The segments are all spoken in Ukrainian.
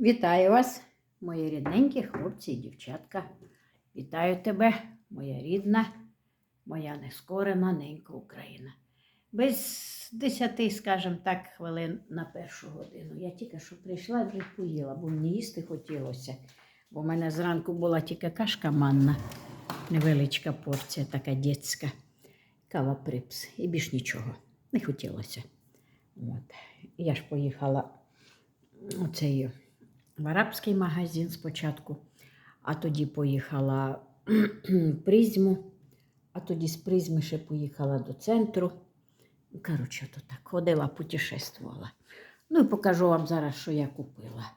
Вітаю вас, мої рідненькі хлопці і дівчатка. Вітаю тебе, моя рідна, моя нескорена ненька Україна. Без десяти, скажімо так, хвилин на першу годину. Я тільки що прийшла вже поїла, бо мені їсти хотілося. Бо в мене зранку була тільки кашка манна, невеличка порція, така дітська, кава припс і більш нічого. Не хотілося. От. Я ж поїхала оцею в арабський магазин спочатку, а тоді поїхала призму, а тоді з призми ще поїхала до центру. Коротше, то так ходила, путешествувала. Ну і покажу вам зараз, що я купила.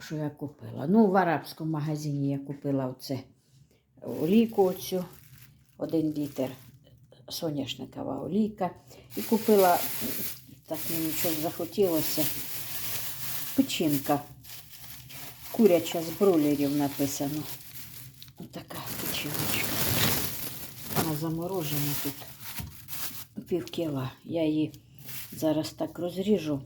Що я купила? Ну, в арабському магазині я купила оце олійку оцю, один літр соняшникова олійка. І купила, так мені щось захотілося, печінка. Куряча з бролерів написано. Отака печіночка. Вона заморожена тут пів кіла. Я її зараз так розріжу.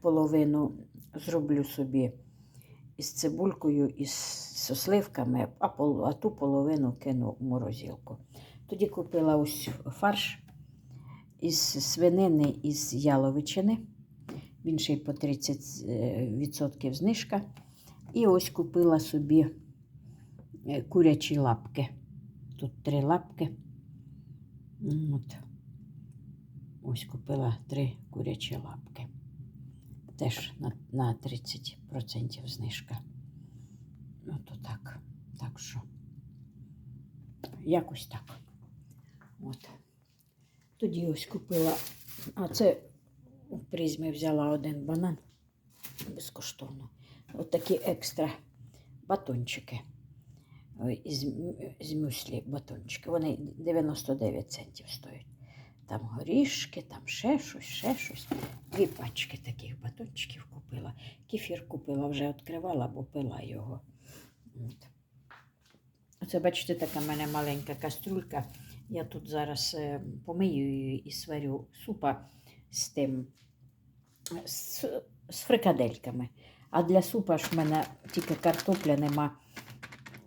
Половину зроблю собі із цибулькою, із сосливками, а, а ту половину кину в морозилку. Тоді купила ось фарш із свинини із яловичини. Він ще й по 30% знижка. І ось купила собі е, курячі лапки. Тут три лапки. От. Ось купила три курячі лапки. Теж на, на 30% знижка. Ну, то так. Так що. Якось так. От. Тоді ось купила. А це призмі взяла один банан безкоштовно. От такі екстра батончики. З мюслі батончики. Вони 99 центів стоять. Там горішки, там ще щось, ще щось. Дві пачки таких батончиків купила. Кефір купила, вже відкривала, бо пила його. От. Оце, бачите, така в мене маленька каструлька. Я тут зараз е, помию її і сварю супа з тим, з, з фрикадельками. А для супа ж в мене тільки картопля нема,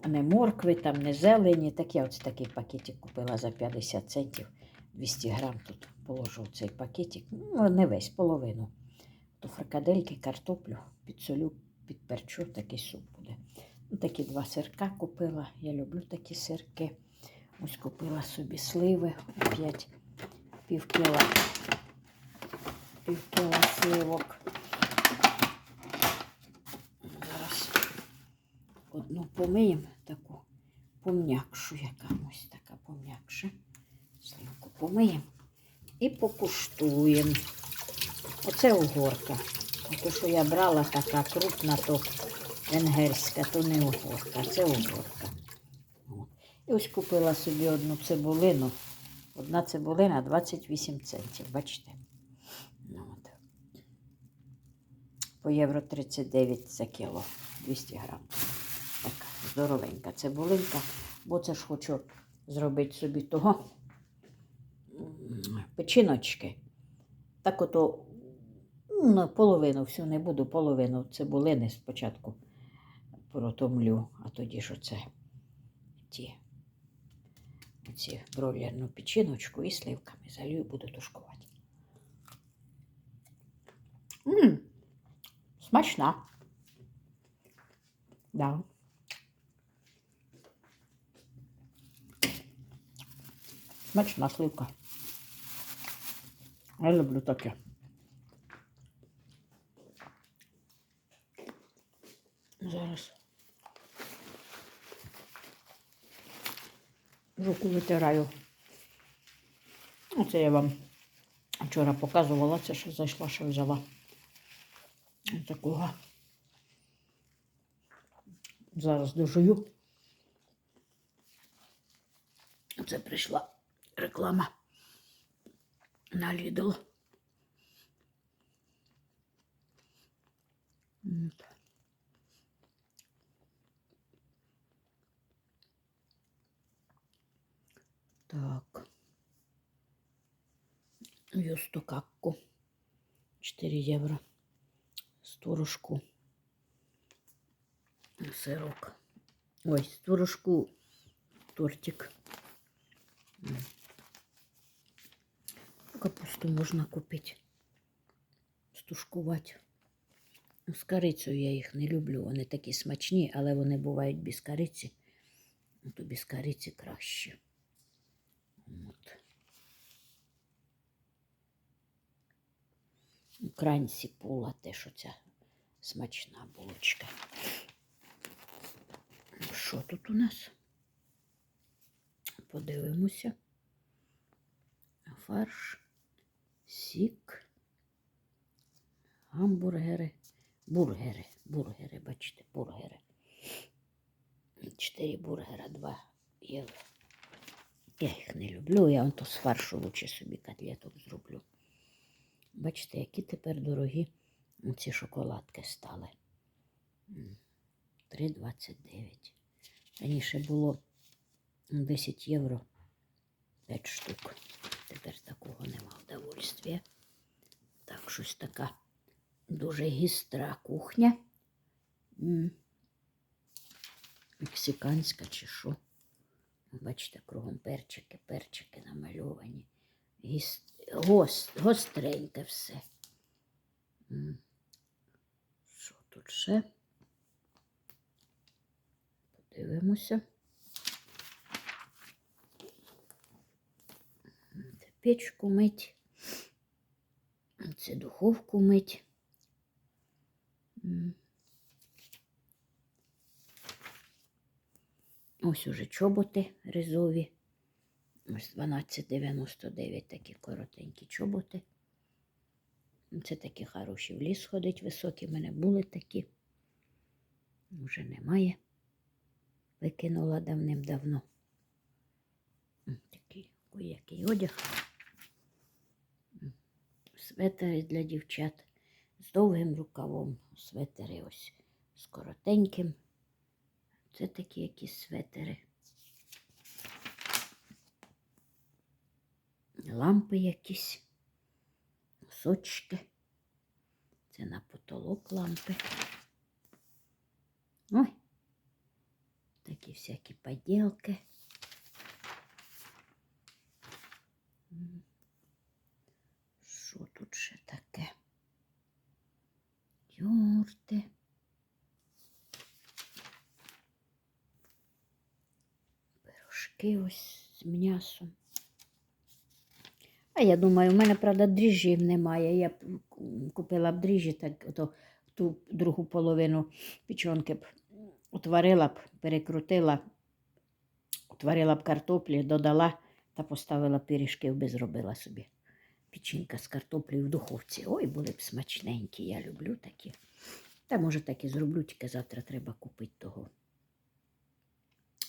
не моркви, там, не зелені. Так я ось такий пакетик купила за 50 центів. 200 грам тут положу цей пакетик. Ну, не весь, половину. То фрикадельки, картоплю, підсолю, підперчу, такий суп буде. Ну, такі два сирка купила. Я люблю такі сирки. Ось купила собі сливи, опять пів кіла, пів сливок. Зараз одну помиємо таку пом'якшу, яка ось така пом'якша. Сливку помиємо і покуштуємо. Оце угорка. Ото, що я брала така крупна, то венгерська, то не угорка, це угорка. І ось купила собі одну цибулину. Одна цибулина 28 центів, бачите? Ну, от. По євро 39 за кіло, 200 грам. Така здоровенька цибулинка, бо це ж хочу зробити собі того печіночки. Так ото ну, половину всю не буду, половину цибулини спочатку протомлю, а тоді ж оце ті ці бройлерну печіночку і сливками залью буду тушкувати. М, смачна. Да. Смачна сливка. Я люблю таке. Зараз руку витираю. Оце я вам вчора показувала, це що зайшла, що взяла. Такого. Зараз дожую. Це прийшла реклама на Lidl. Так. Юсту какку. 4 євро. Творожку. Сирок. Ой, з творожку тортик. Капусту можна купити. Стушкувати. З корицею я їх не люблю. Вони такі смачні, але вони бувають без кориці. Ну, То без кориці краще. От. Кранці пула теж оця смачна булочка. Що тут у нас? Подивимося. Фарш, сік, гамбургери, бургери, бургери, бачите, бургери. Чотири бургера, 2 євро. Я їх не люблю, я вон то з фаршу лучше собі котлеток зроблю. Бачите, які тепер дорогі ці шоколадки стали. 3,29. Раніше було 10 євро 5 штук. Тепер такого нема удовольствия. Так, щось така дуже гістра кухня. Мексиканська чи що. Бачите, кругом перчики, перчики намальовані. Гост... Гостреньке все. Що тут ще? Подивимося. Печку мить. Це духовку мить. Ось уже чоботи ризові. Ось 12,99 такі коротенькі чоботи. Це такі хороші в ліс ходить високі. В мене були такі. Вже немає. Викинула давним-давно. Такий який одяг. Светери для дівчат з довгим рукавом. Светери ось з коротеньким. Це такі якісь светери. Лампи якісь, носочки. Це на потолок лампи. Ой, такі всякі поділки. Що тут ще таке? Йогурти. Пирожки ось з м'ясом. А я думаю, в мене, правда, дріжджів немає. Я б купила б дріжджі, так ото ту другу половину печонки б отварила б, перекрутила, отварила б картоплі, додала та поставила пиріжки, би зробила собі. Печінка з картоплею в духовці. Ой, були б смачненькі, я люблю такі. Та може так і зроблю, тільки завтра треба купити того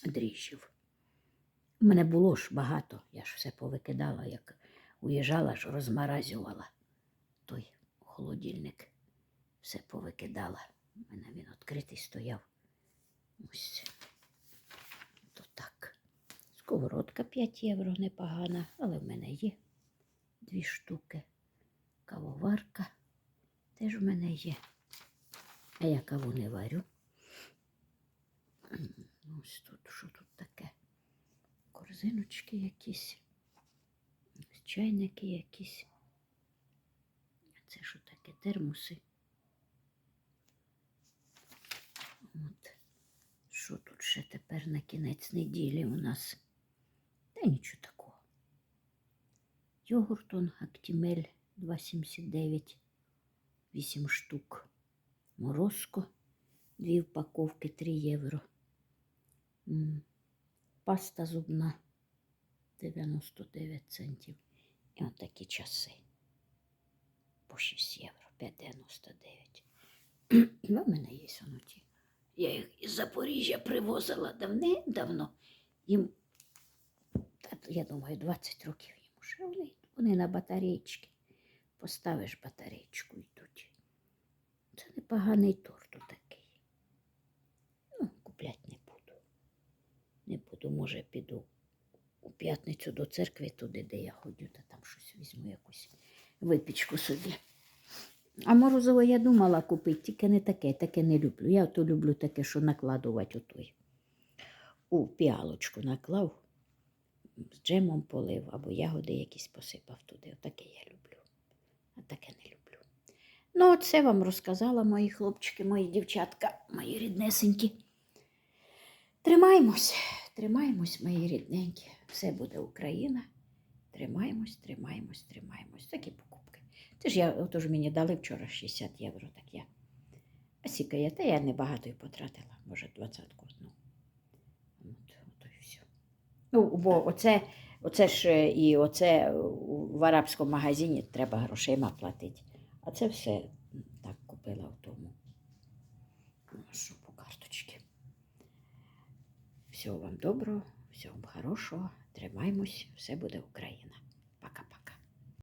дріжджів. У мене було ж багато, я ж все повикидала, як уїжджала, ж розмаразювала той холодильник. Все повикидала. У мене він відкритий стояв. Ось. То так. Сковородка 5 євро непогана, але в мене є дві штуки. Кавоварка теж в мене є. А я каву не варю. Ось тут, що тут таке? Корзиночки якісь, чайники якісь. Це що таке? Термоси. От. Що тут ще тепер на кінець неділі у нас? Та нічого такого. Йогурт он Актімель 2,79, 8 штук. Морозко, дві упаковки 3 євро. Паста зубна 99 центів. І от такі часи. По 6 євро, 5,99. Ну, в мене є воно. Я їх із Запоріжжя привозила давним-давно. Їм, я думаю, 20 років їм уже. Вони, вони на батарейки. Поставиш батарейку йдуть. Це непоганий торт такий. Ну, купляти не буду. Не буду, може, піду у п'ятницю до церкви, туди, де я ходю, та там щось візьму якусь випічку собі. А морозиво я думала купити, тільки не таке, таке не люблю. Я то люблю таке, що накладувати у той. У піалочку наклав, з джемом полив або ягоди якісь посипав туди. Отаке я люблю. А таке не люблю. Ну, це вам розказала мої хлопчики, мої дівчатка, мої ріднесенькі. Тримаймось, тримаймось, мої рідненькі. Все буде Україна. Тримаємось, тримаємось, тримаємось. Такі покупки. Це ж я, отож мені дали вчора 60 євро, так я. А сіка я, та я небагато й потратила, може, двадцятку одну. От, от і все. Ну, бо оце, оце ж е, і оце в арабському магазині треба грошима платити. А це все так купила в тому. Ну, що по карточці. Всього вам доброго, всього вам хорошого. Тримаймось, все буде Україна.